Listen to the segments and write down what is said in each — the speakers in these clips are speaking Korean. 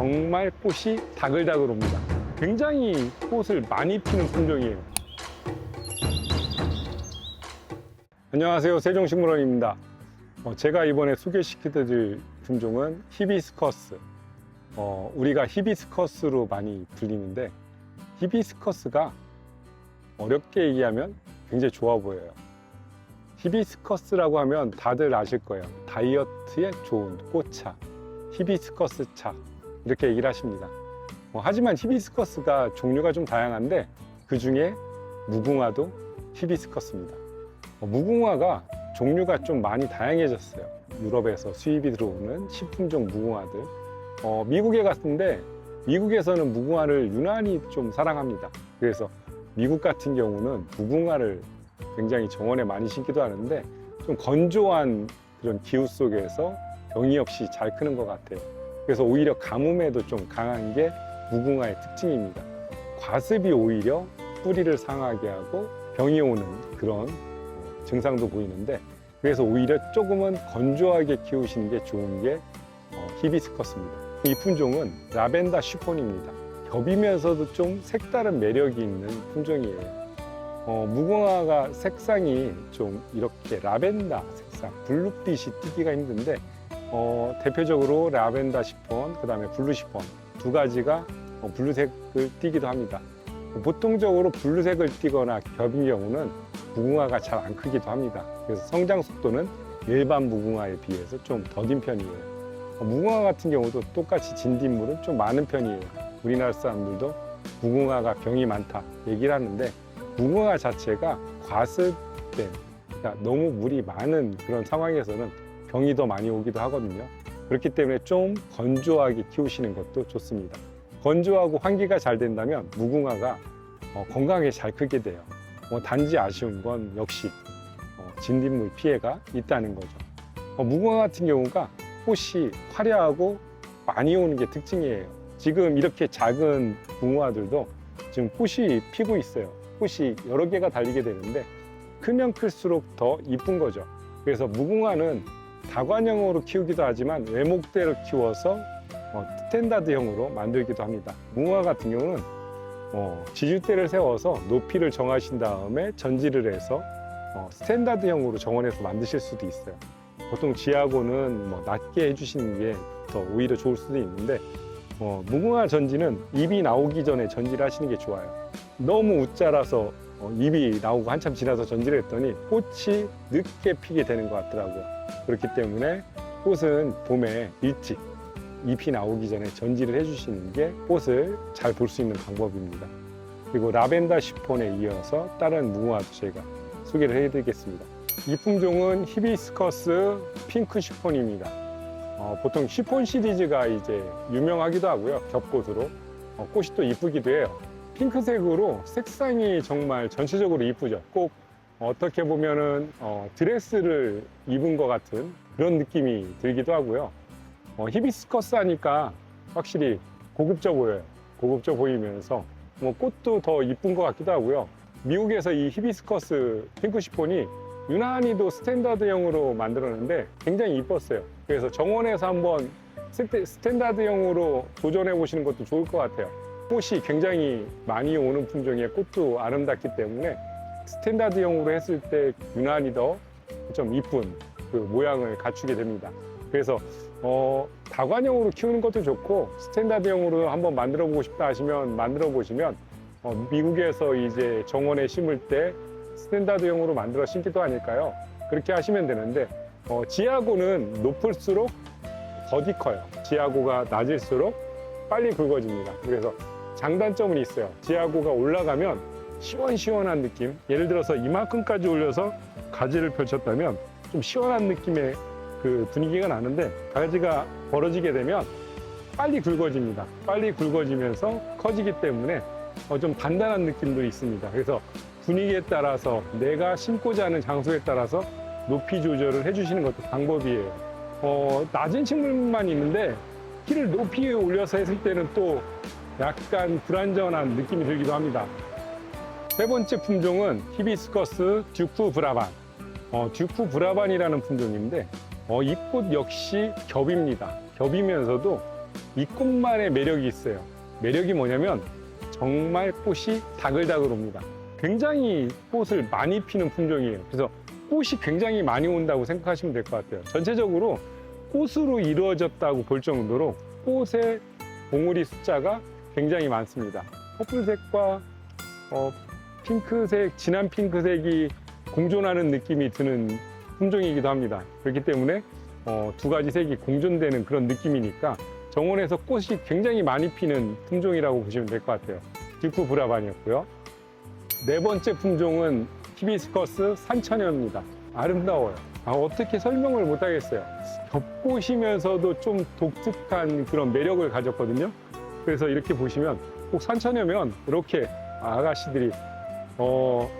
정말 꽃이 다글다글 옵니다. 굉장히 꽃을 많이 피는 품종이에요. 안녕하세요. 세종식물원입니다. 어, 제가 이번에 소개시켜드릴 품종은 히비스커스. 어, 우리가 히비스커스로 많이 불리는데 히비스커스가 어렵게 얘기하면 굉장히 좋아 보여요. 히비스커스라고 하면 다들 아실 거예요. 다이어트에 좋은 꽃차, 히비스커스 차 이렇게 얘기를 하십니다. 어, 하지만 히비스커스가 종류가 좀 다양한데 그 중에 무궁화도 히비스커스입니다. 어, 무궁화가 종류가 좀 많이 다양해졌어요. 유럽에서 수입이 들어오는 식품종 무궁화들. 어, 미국에 갔는데 미국에서는 무궁화를 유난히 좀 사랑합니다. 그래서 미국 같은 경우는 무궁화를 굉장히 정원에 많이 심기도 하는데 좀 건조한 그런 기후 속에서 병이 없이 잘 크는 것 같아요. 그래서 오히려 가뭄에도 좀 강한 게 무궁화의 특징입니다. 과습이 오히려 뿌리를 상하게 하고 병이 오는 그런 어, 증상도 보이는데 그래서 오히려 조금은 건조하게 키우시는 게 좋은 게 어, 히비스커스입니다. 이 품종은 라벤더 슈폰입니다. 겹이면서도 좀 색다른 매력이 있는 품종이에요. 어, 무궁화가 색상이 좀 이렇게 라벤더 색상, 블루빛이 띄기가 힘든데 어, 대표적으로 라벤더 시폰, 그 다음에 블루 시폰 두 가지가 어, 블루색을 띠기도 합니다. 보통적으로 블루색을 띠거나 겹인 경우는 무궁화가 잘 안 크기도 합니다. 그래서 성장 속도는 일반 무궁화에 비해서 좀 더딘 편이에요. 어, 무궁화 같은 경우도 똑같이 진딧물은 좀 많은 편이에요. 우리나라 사람들도 무궁화가 병이 많다 얘기를 하는데 무궁화 자체가 과습된 그러니까 너무 물이 많은 그런 상황에서는 병이 더 많이 오기도 하거든요. 그렇기 때문에 좀 건조하게 키우시는 것도 좋습니다. 건조하고 환기가 잘 된다면 무궁화가 어, 건강하게 잘 크게 돼요. 어, 단지 아쉬운 건 역시 어, 진딧물 피해가 있다는 거죠. 어, 무궁화 같은 경우가 꽃이 화려하고 많이 오는 게 특징이에요. 지금 이렇게 작은 무궁화들도 지금 꽃이 피고 있어요. 꽃이 여러 개가 달리게 되는데 크면 클수록 더 이쁜 거죠. 그래서 무궁화는 다관형으로 키우기도 하지만 외목대로 키워서 어, 스탠다드형으로 만들기도 합니다. 무궁화 같은 경우는 어, 지주대를 세워서 높이를 정하신 다음에 전지를 해서 어, 스탠다드형으로 정원에서 만드실 수도 있어요. 보통 지하고는 뭐 낮게 해주시는 게 더 오히려 좋을 수도 있는데 어, 무궁화 전지는 잎이 나오기 전에 전지를 하시는 게 좋아요. 너무 웃자라서 어, 잎이 나오고 한참 지나서 전지를 했더니 꽃이 늦게 피게 되는 것 같더라고요. 그렇기 때문에 꽃은 봄에 일찍 잎이 나오기 전에 전지를 해주시는 게 꽃을 잘 볼 수 있는 방법입니다. 그리고 라벤더 시폰에 이어서 다른 무궁화도 저희가 소개를 해드리겠습니다. 이 품종은 히비스커스 핑크 시폰입니다. 어, 보통 시폰 시리즈가 이제 유명하기도 하고요. 겹꽃으로. 어, 꽃이 또 이쁘기도 해요. 핑크색으로 색상이 정말 전체적으로 이쁘죠. 꼭 어떻게 보면은 어, 드레스를 입은 것 같은 그런 느낌이 들기도 하고요. 어, 히비스커스 하니까 확실히 고급져 보여요. 고급져 보이면서 뭐 꽃도 더 이쁜 것 같기도 하고요. 미국에서 이 히비스커스 핑크 시폰이 유난히도 스탠다드형으로 만들었는데 굉장히 이뻤어요. 그래서 정원에서 한번 스탠다드형으로 도전해 보시는 것도 좋을 것 같아요. 꽃이 굉장히 많이 오는 품종의 꽃도 아름답기 때문에 스탠다드형으로 했을 때 유난히 더 좀 이쁜 그 모양을 갖추게 됩니다. 그래서 어, 다관형으로 키우는 것도 좋고 스탠다드형으로 한번 만들어 보고 싶다 하시면 만들어 보시면 어, 미국에서 이제 정원에 심을 때 스탠다드형으로 만들어 심기도 하니까요. 그렇게 하시면 되는데 어, 지하고는 높을수록 더디 커요. 지하고가 낮을수록 빨리 굵어집니다. 그래서 장단점은 있어요. 지하고가 올라가면 시원시원한 느낌. 예를 들어서 이만큼까지 올려서 가지를 펼쳤다면 좀 시원한 느낌의 그 분위기가 나는데 가지가 벌어지게 되면 빨리 굵어집니다. 빨리 굵어지면서 커지기 때문에 어, 좀 단단한 느낌도 있습니다. 그래서 분위기에 따라서 내가 심고자 하는 장소에 따라서 높이 조절을 해주시는 것도 방법이에요. 어, 낮은 식물만 있는데 키를 높이 올려서 했을 때는 또 약간 불안전한 느낌이 들기도 합니다. 세 번째 품종은 히비스커스 듀프 브라반. 어, 듀프 브라반이라는 품종인데 어, 이꽃 역시 겹입니다. 겹이면서도 이 꽃만의 매력이 있어요. 매력이 뭐냐면 정말 꽃이 다글다글 옵니다. 굉장히 꽃을 많이 피는 품종이에요. 그래서 꽃이 굉장히 많이 온다고 생각하시면 될 것 같아요. 전체적으로 꽃으로 이루어졌다고 볼 정도로 꽃의 봉우리 숫자가 굉장히 많습니다. 퍼플색과 어, 핑크색, 진한 핑크색이 공존하는 느낌이 드는 품종이기도 합니다. 그렇기 때문에 어, 두 가지 색이 공존되는 그런 느낌이니까 정원에서 꽃이 굉장히 많이 피는 품종이라고 보시면 될 것 같아요. 듀크 브라반이었고요. 네 번째 품종은 히비스커스 산천여입니다. 아름다워요. 아, 어떻게 설명을 못 하겠어요. 겹꽃이면서도 좀 독특한 그런 매력을 가졌거든요. 그래서 이렇게 보시면 꼭 산천여면 이렇게 아가씨들이 어,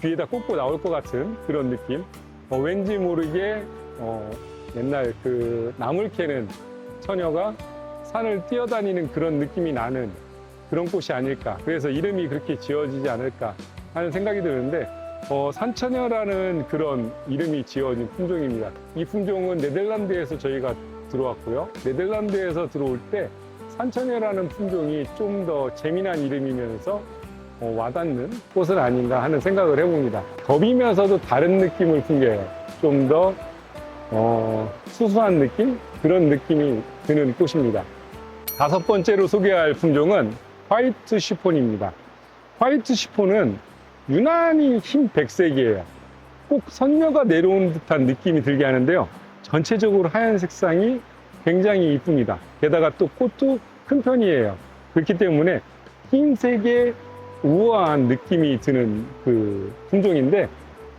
뒤에다 꽂고 나올 것 같은 그런 느낌. 어, 왠지 모르게 어, 옛날 그 나물 캐는 처녀가 산을 뛰어다니는 그런 느낌이 나는 그런 꽃이 아닐까. 그래서 이름이 그렇게 지어지지 않을까 하는 생각이 드는데 어, 산처녀라는 그런 이름이 지어진 품종입니다. 이 품종은 네덜란드에서 저희가 들어왔고요. 네덜란드에서 들어올 때 산처녀라는 품종이 좀 더 재미난 이름이면서 어, 와닿는 꽃은 아닌가 하는 생각을 해봅니다. 겹이면서도 다른 느낌을 풍겨요. 좀더 어, 수수한 느낌? 그런 느낌이 드는 꽃입니다. 다섯 번째로 소개할 품종은 화이트 시폰입니다. 화이트 시폰은 유난히 흰 백색이에요. 꼭 선녀가 내려온 듯한 느낌이 들게 하는데요. 전체적으로 하얀 색상이 굉장히 이쁩니다. 게다가 또 꽃도 큰 편이에요. 그렇기 때문에 흰색의 우아한 느낌이 드는 그 품종인데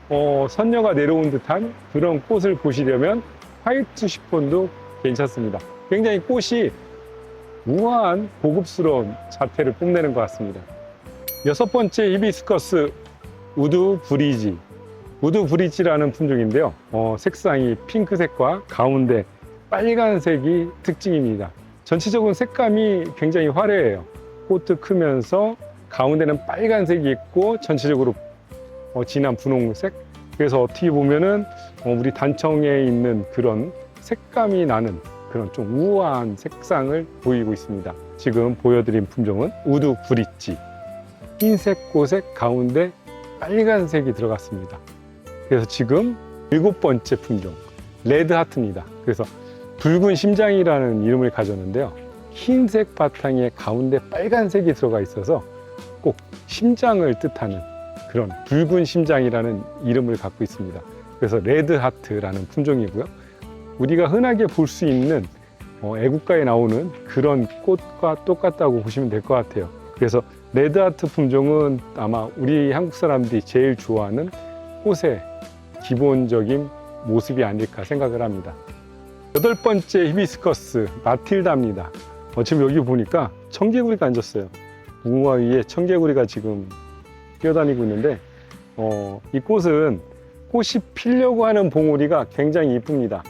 어, 선녀가 내려온 듯한 그런 꽃을 보시려면 화이트 시폰도 괜찮습니다. 굉장히 꽃이 우아한 고급스러운 자태를 뽐내는 것 같습니다. 여섯 번째 히비스커스 우드 브리지. 우드 브리지라는 품종인데요. 어, 색상이 핑크색과 가운데 빨간색이 특징입니다. 전체적인 색감이 굉장히 화려해요. 꽃도 크면서 가운데는 빨간색이 있고 전체적으로 어, 진한 분홍색. 그래서 어떻게 보면은 어, 우리 단청에 있는 그런 색감이 나는 그런 좀 우아한 색상을 보이고 있습니다. 지금 보여드린 품종은 우드 브릿지. 흰색 꽃의 가운데 빨간색이 들어갔습니다. 그래서 지금 일곱 번째 품종, 레드 하트입니다. 그래서 붉은 심장이라는 이름을 가졌는데요. 흰색 바탕에 가운데 빨간색이 들어가 있어서 꼭 심장을 뜻하는 그런 붉은 심장이라는 이름을 갖고 있습니다. 그래서 레드 하트라는 품종이고요. 우리가 흔하게 볼 수 있는 어, 애국가에 나오는 그런 꽃과 똑같다고 보시면 될 것 같아요. 그래서 레드하트 품종은 아마 우리 한국 사람들이 제일 좋아하는 꽃의 기본적인 모습이 아닐까 생각을 합니다. 여덟 번째 히비스커스 마틸다입니다. 어, 지금 여기 보니까 청개구리가 앉았어요. 무궁화 위에 청개구리가 지금 뛰어다니고 있는데 어, 이 꽃은 꽃이 피려고 하는 봉우리가 굉장히 이쁩니다.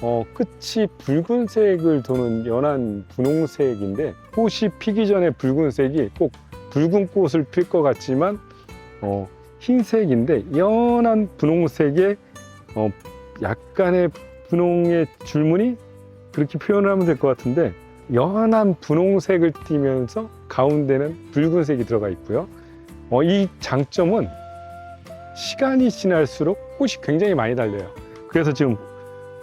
어, 끝이 붉은색을 도는 연한 분홍색인데 꽃이 피기 전에 붉은색이 꼭 붉은 꽃을 필 것 같지만 어, 흰색인데 연한 분홍색에 어, 약간의 분홍의 줄무늬 그렇게 표현을 하면 될 것 같은데 연한 분홍색을 띠면서 가운데는 붉은색이 들어가 있고요. 어, 이 장점은 시간이 지날수록 꽃이 굉장히 많이 달려요. 그래서 지금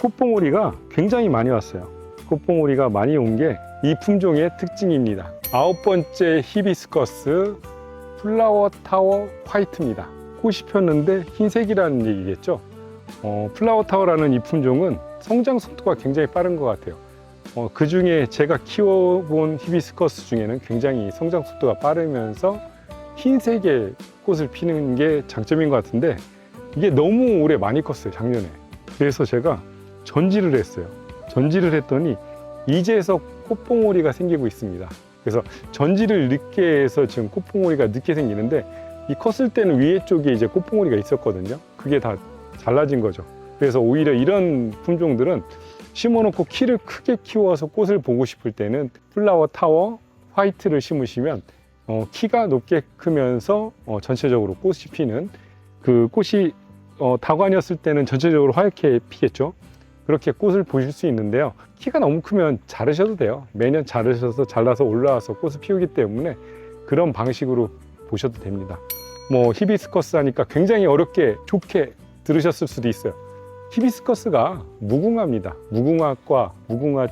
꽃봉오리가 굉장히 많이 왔어요. 꽃봉오리가 많이 온 게 이 품종의 특징입니다. 아홉 번째 히비스커스 플라워 타워 화이트입니다. 꽃이 폈는데 흰색이라는 얘기겠죠. 어, 플라워 타워라는 이 품종은 성장 속도가 굉장히 빠른 것 같아요. 어, 그 중에 제가 키워본 히비스커스 중에는 굉장히 성장 속도가 빠르면서 흰색의 꽃을 피는 게 장점인 것 같은데 이게 너무 오래 많이 컸어요, 작년에. 그래서 제가 전지를 했어요. 전지를 했더니 이제서 꽃봉오리가 생기고 있습니다. 그래서 전지를 늦게 해서 지금 꽃봉오리가 늦게 생기는데 이 컸을 때는 위에 쪽에 이제 꽃봉오리가 있었거든요. 그게 다 잘라진 거죠. 그래서 오히려 이런 품종들은 심어놓고 키를 크게 키워서 꽃을 보고 싶을 때는 플라워 타워 화이트를 심으시면 어, 키가 높게 크면서 어, 전체적으로 꽃이 피는 그 꽃이 어, 다관이었을 때는 전체적으로 하얗게 피겠죠. 그렇게 꽃을 보실 수 있는데요. 키가 너무 크면 자르셔도 돼요. 매년 자르셔서 잘라서 올라와서 꽃을 피우기 때문에 그런 방식으로 보셔도 됩니다. 뭐 히비스커스 하니까 굉장히 어렵게 좋게 들으셨을 수도 있어요. 히비스커스가 무궁화입니다. 무궁화과, 무궁화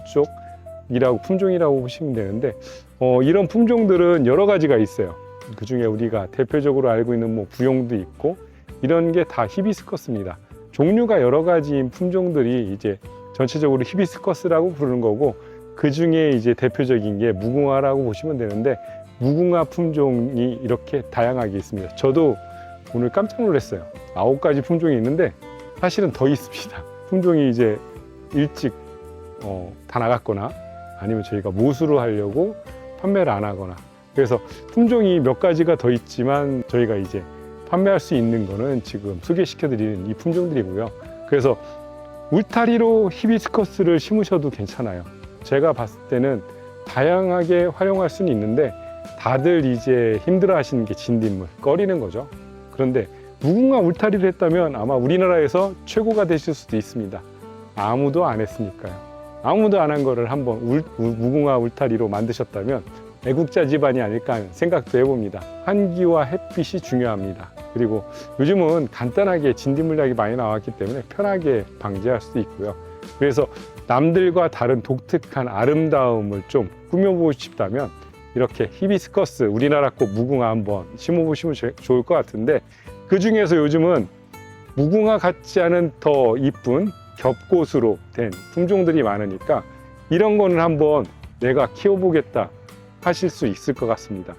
쪽이라고 품종이라고 보시면 되는데 어, 이런 품종들은 여러 가지가 있어요. 그 중에 우리가 대표적으로 알고 있는 뭐 부용도 있고 이런 게 다 히비스커스입니다. 종류가 여러 가지인 품종들이 이제 전체적으로 히비스커스라고 부르는 거고 그 중에 이제 대표적인 게 무궁화라고 보시면 되는데 무궁화 품종이 이렇게 다양하게 있습니다. 저도 오늘 깜짝 놀랐어요. 아홉 가지 품종이 있는데 사실은 더 있습니다. 품종이 이제 일찍 어, 다 나갔거나 아니면 저희가 모수로 하려고 판매를 안 하거나 그래서 품종이 몇 가지가 더 있지만 저희가 이제 판매할 수 있는 거는 지금 소개시켜 드리는 이 품종들이고요. 그래서 울타리로 히비스커스를 심으셔도 괜찮아요. 제가 봤을 때는 다양하게 활용할 수는 있는데 다들 이제 힘들어 하시는 게 진딧물, 꺼리는 거죠. 그런데 무궁화 울타리를 했다면 아마 우리나라에서 최고가 되실 수도 있습니다. 아무도 안 했으니까요. 아무도 안 한 거를 한번 울- 우- 무궁화 울타리로 만드셨다면 애국자 집안이 아닐까 하는 생각도 해봅니다. 환기와 햇빛이 중요합니다. 그리고 요즘은 간단하게 진딧물약이 많이 나왔기 때문에 편하게 방지할 수도 있고요. 그래서 남들과 다른 독특한 아름다움을 좀 꾸며보고 싶다면 이렇게 히비스커스 우리나라 꽃 무궁화 한번 심어보시면 제- 좋을 것 같은데 그 중에서 요즘은 무궁화 같지 않은 더 이쁜 겹꽃으로 된 품종들이 많으니까 이런 거는 한번 내가 키워보겠다 하실 수 있을 것 같습니다.